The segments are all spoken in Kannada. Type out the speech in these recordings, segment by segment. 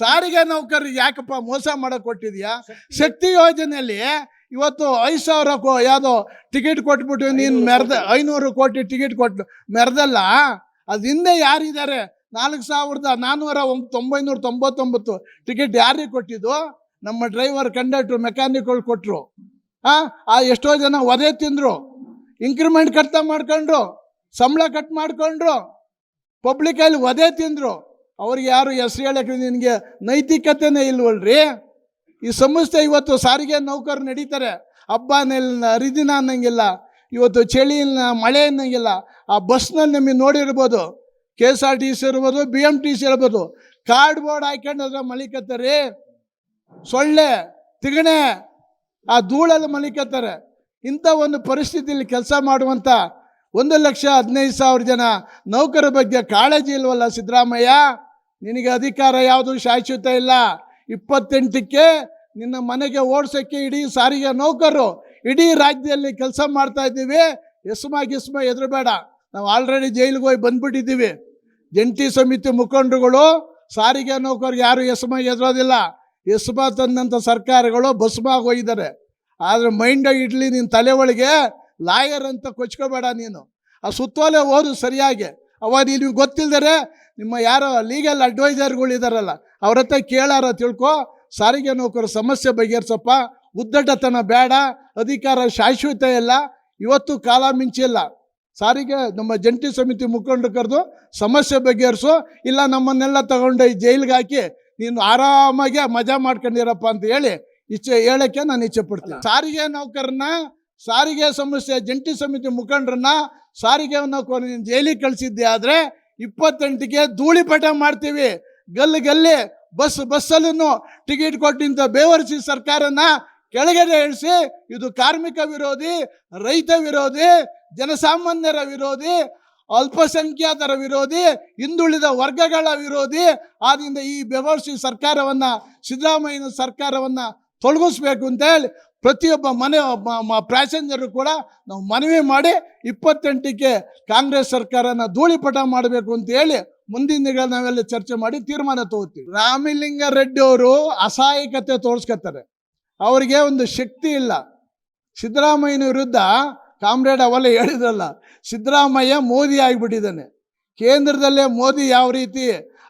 ಸಾರಿಗೆ ನೌಕರರಿಗೆ ಯಾಕಪ್ಪ ಮೋಸ ಮಾಡಕ್ ಕೊಟ್ಟಿದ್ಯಾ ಶಕ್ತಿ ಯೋಜನೆಯಲ್ಲಿ ಇವತ್ತು ಐದು ಸಾವಿರ ಕೋ ಯಾವುದೋ ಟಿಕೆಟ್ ಕೊಟ್ಬಿಟ್ಟು ನೀನು ಮೆರೆದ ಐನೂರು ಕೋಟಿ ಟಿಕೆಟ್ ಕೊಟ್ಟು ಮೆರೆದಲ್ಲ? ಅದು ಹಿಂದೆ ಯಾರಿದ್ದಾರೆ? ನಾಲ್ಕು ಸಾವಿರದ ನಾನ್ನೂರ ತೊಂಬೈನೂರ ತೊಂಬತ್ತೊಂಬತ್ತು ಟಿಕೆಟ್ ಯಾರಿಗೆ ಕೊಟ್ಟಿದ್ದು? ನಮ್ಮ ಡ್ರೈವರ್ ಕಂಡಕ್ಟ್ರು ಮೆಕ್ಯಾನಿಕ್ಗಳು ಕೊಟ್ಟರು ಹಾಂ ಆ ಎಷ್ಟೋ ಜನ ಒದೆ ತಿಂದರು. ಇನ್ಕ್ರಿಮೆಂಟ್ ಕಟ್ತಾ ಮಾಡ್ಕೊಂಡ್ರು. ಸಂಬಳ ಕಟ್ ಮಾಡ್ಕೊಂಡ್ರು. ಪಬ್ಲಿಕಲ್ಲಿ ಒದೆ ತಿಂದರು. ಅವ್ರಿಗೆ ಯಾರು ಹೆಸರು ಹೇಳಕ್ಕೆ ನಿನಗೆ ನೈತಿಕತೆನೇ ಇಲ್ವಲ್ರಿ? ಈ ಸಂಸ್ಥೆ ಇವತ್ತು ಸಾರಿಗೆ ನೌಕರು ನಡೀತಾರೆ. ಹಬ್ಬ ಹರಿದಿನ ಅನ್ನಂಗಿಲ್ಲ. ಇವತ್ತು ಚಳಿ ಮಳೆ ಅನ್ನಂಗಿಲ್ಲ. ಆ ಬಸ್ನಲ್ಲಿ ನಿಮಗೆ ನೋಡಿರ್ಬೋದು. K S R T C ಇರ್ಬೋದು, ಬಿ ಎಂ ಟಿ ಸಿ ಇರ್ಬೋದು. ಕಾರ್ಡ್ ಬೋರ್ಡ್ ಹಾಕೊಂಡ್ರೆ ಮಲಿಕತ್ತಾರೆ. ಸೊಳ್ಳೆ, ತಿಗಣೆ, ಆ ಧೂಳಲ್ಲಿ ಮಲಿಕತ್ತಾರೆ. ಇಂಥ ಒಂದು ಪರಿಸ್ಥಿತಿಯಲ್ಲಿ ಕೆಲಸ ಮಾಡುವಂಥ ಒಂದು ಲಕ್ಷ ಹದಿನೈದು ಸಾವಿರ ಜನ ನೌಕರ ಬಗ್ಗೆ ಕಾಳಜಿ ಇಲ್ವಲ್ಲ ಸಿದ್ದರಾಮಯ್ಯ? ನಿನಗೆ ಅಧಿಕಾರ ಯಾವುದು ಶಾಶ್ವತ ಇಲ್ಲ? ಇಪ್ಪತ್ತೆಂಟಕ್ಕೆ ನಿನ್ನ ಮನೆಗೆ ಓಡಿಸೋಕ್ಕೆ ಇಡೀ ಸಾರಿಗೆ ನೌಕರು, ಇಡೀ ರಾಜ್ಯದಲ್ಲಿ ಕೆಲಸ ಮಾಡ್ತಾ ಇದ್ದೀವಿ. ಎಸ್ಮ ಗಿಸ್ಮ ಹೆದರಬೇಡ. ನಾವು ಆಲ್ರೆಡಿ ಜೈಲಿಗೆ ಹೋಗಿ ಬಂದ್ಬಿಟ್ಟಿದ್ದೀವಿ. ಜಂಟಿ ಸಮಿತಿ ಮುಖಂಡರುಗಳು, ಸಾರಿಗೆ ನೌಕರಿಗೆ ಯಾರು ಎಸ್ಮ ಎದುರೋದಿಲ್ಲ ಎಸ್ಮ ತಂದಂಥ ಸರ್ಕಾರಗಳು ಬಸ್ಮಾಗ ಹೋಗಿದ್ದಾರೆ. ಆದರೆ ಮೈಂಡಾಗಿ ಇಡ್ಲಿ ನಿನ್ನ ತಲೆ ಒಳಗೆ, ಲಾಯರ್ ಅಂತ ಕೊಚ್ಕೋಬೇಡ ನೀನು. ಆ ಸುತ್ತೋಲೆ ಓದು ಸರಿಯಾಗಿ. ಅವಾಗ ನೀವು ಗೊತ್ತಿಲ್ಲದರೆ ನಿಮ್ಮ ಯಾರೋ ಲೀಗಲ್ ಅಡ್ವೈಸರ್ಗಳು ಇದ್ದಾರಲ್ಲ ಅವ್ರ ಹತ್ರ ಕೇಳಾರ ತಿಳ್ಕೊ, ಸಾರಿಗೆ ನೌಕರ ಸಮಸ್ಯೆ ಬಗೆಹರಿಸಪ್ಪ ಉದ್ದಟತನ ಬೇಡ, ಅಧಿಕಾರ ಶಾಶ್ವತ ಇಲ್ಲ, ಇವತ್ತು ಕಾಲ ಮಿಂಚಿಲ್ಲ. ಸಾರಿಗೆ ನಮ್ಮ ಜಂಟಿ ಸಮಿತಿ ಮುಖಂಡ ಕರೆದು ಸಮಸ್ಯೆ ಬಗೆಹರಿಸು, ಇಲ್ಲ ನಮ್ಮನ್ನೆಲ್ಲ ತಗೊಂಡು ಈ ಜೈಲಿಗೆ ಹಾಕಿ ನೀನು ಆರಾಮಾಗಿ ಮಜಾ ಮಾಡ್ಕೊಂಡಿರಪ್ಪ ಅಂತ ಹೇಳಿ ಇಚ್ಛೆ, ಹೇಳಕ್ಕೆ ನಾನು ಇಚ್ಛೆ ಪಡ್ತೀನಿ. ಸಾರಿಗೆ ನೌಕರನ್ನ, ಸಾರಿಗೆ ಸಮಸ್ಯೆ ಜಂಟಿ ಸಮಿತಿ ಮುಖಂಡರನ್ನ ಸಾರಿಗೆ ಕೊನೆ ಜೈಲಿಗೆ ಕಳಿಸಿದ್ದೆ ಆದರೆ ಇಪ್ಪತ್ತೆಂಟಿಗೆ ಧೂಳಿಪಟ ಮಾಡ್ತೀವಿ. ಗಲ್ಲಿ ಗಲ್ಲಿ ಬಸ್ ಬಸ್ಸಲ್ಲೂ ಟಿಕೆಟ್ ಕೊಟ್ಟಿಂತ ಬೇವರಿಸಿ ಸರ್ಕಾರನ ಕೆಳಗಡೆ ಇಳಿಸಿ, ಇದು ಕಾರ್ಮಿಕ ವಿರೋಧಿ, ರೈತ ವಿರೋಧಿ, ಜನಸಾಮಾನ್ಯರ ವಿರೋಧಿ, ಅಲ್ಪಸಂಖ್ಯಾತರ ವಿರೋಧಿ, ಹಿಂದುಳಿದ ವರ್ಗಗಳ ವಿರೋಧಿ, ಆದ್ರಿಂದ ಈ ಬೆವರ್ಸಿ ಸರ್ಕಾರವನ್ನ, ಸಿದ್ದರಾಮಯ್ಯನ ಸರ್ಕಾರವನ್ನ ತೊಲಗಿಸ್ಬೇಕು ಅಂತ ಹೇಳಿ ಪ್ರತಿಯೊಬ್ಬ ಮನೆ ಪ್ಯಾಸೆಂಜರು ಕೂಡ ನಾವು ಮನವಿ ಮಾಡಿ ಇಪ್ಪತ್ತೆಂಟಕ್ಕೆ ಕಾಂಗ್ರೆಸ್ ಸರ್ಕಾರನ ಧೂಳಿಪಟ ಮಾಡಬೇಕು ಅಂತ ಹೇಳಿ ಮುಂದಿನ ದಿನಗಳ ನಾವೆಲ್ಲ ಚರ್ಚೆ ಮಾಡಿ ತೀರ್ಮಾನ ತಗೋತೀವಿ. ರಾಮಲಿಂಗ ರೆಡ್ಡಿ ಅವರು ಅಸಹಾಯಕತೆ ತೋರಿಸ್ಕೊತಾರೆ. ಅವರಿಗೆ ಒಂದು ಶಕ್ತಿ ಇಲ್ಲ. ಸಿದ್ದರಾಮಯ್ಯನ ವಿರುದ್ಧ ಕಾಮ್ರೇಡ್ ಅವೆಲ್ಲ ಹೇಳಿದ್ರಲ್ಲ, ಸಿದ್ದರಾಮಯ್ಯ ಮೋದಿ ಆಗಿಬಿಟ್ಟಿದ್ದಾನೆ. ಕೇಂದ್ರದಲ್ಲೇ ಮೋದಿ ಯಾವ ರೀತಿ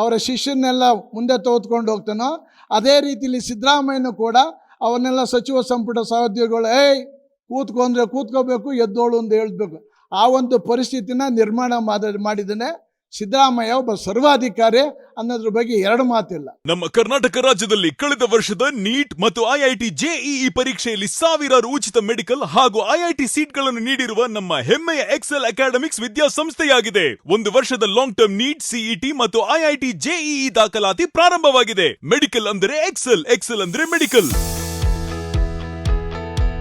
ಅವರ ಶಿಷ್ಯನ್ನೆಲ್ಲ ಮುಂದೆ ತೆಗೆದುಕೊಂಡು ಹೋಗ್ತಾನೋ, ಅದೇ ರೀತಿಲಿ ಸಿದ್ದರಾಮಯ್ಯನೂ ಕೂಡ ಅವನ್ನೆಲ್ಲ ಸಚಿವ ಸಂಪುಟ ಸಹೋದ್ಯೋಗಿಗಳು, ಏಯ್ ಕೂತ್ಕೊಂಡ್ರೆ ಕೂತ್ಕೋಬೇಕು, ಎದ್ದೋಳು ಅಂತ ಹೇಳ್ಬೇಕು. ಆ ಒಂದು ಪರಿಸ್ಥಿತಿನ ನಿರ್ಮಾಣ ಮಾಡ, ಮಾಡಿದ್ದಾನೆ. ಸಿದ್ದರಾಮಯ್ಯ ಒಬ್ಬ ಸರ್ವಾಧಿಕಾರಿ ಅನ್ನೋದ್ರ ಬಗ್ಗೆ ಎರಡು ಮಾತಿಲ್ಲ. ನಮ್ಮ ಕರ್ನಾಟಕ ರಾಜ್ಯದಲ್ಲಿ ಕಳೆದ ವರ್ಷದ ನೀಟ್ ಮತ್ತು ಐಐಟಿ ಜೆಇಇ ಪರೀಕ್ಷೆಯಲ್ಲಿ ಸಾವಿರಾರು ಉಚಿತ ಮೆಡಿಕಲ್ ಹಾಗೂ ಐಐಟಿ ಸೀಟ್ಗಳನ್ನು ನೀಡಿರುವ ನಮ್ಮ ಹೆಮ್ಮೆಯ ಎಕ್ಸೆಲ್ ಅಕಾಡೆಮಿಕ್ಸ್ ವಿದ್ಯಾಸಂಸ್ಥೆಯಾಗಿದೆ. ಒಂದು ವರ್ಷದ ಲಾಂಗ್ ಟರ್ಮ್ ನೀಟ್ ಸಿಇಟಿ ಮತ್ತು ಐಐಟಿ ಜೆಇಇ ದಾಖಲಾತಿ ಪ್ರಾರಂಭವಾಗಿದೆ. ಮೆಡಿಕಲ್ ಅಂದರೆ ಎಕ್ಸೆಲ್ ಎಕ್ಸೆಲ್ ಅಂದ್ರೆ ಮೆಡಿಕಲ್.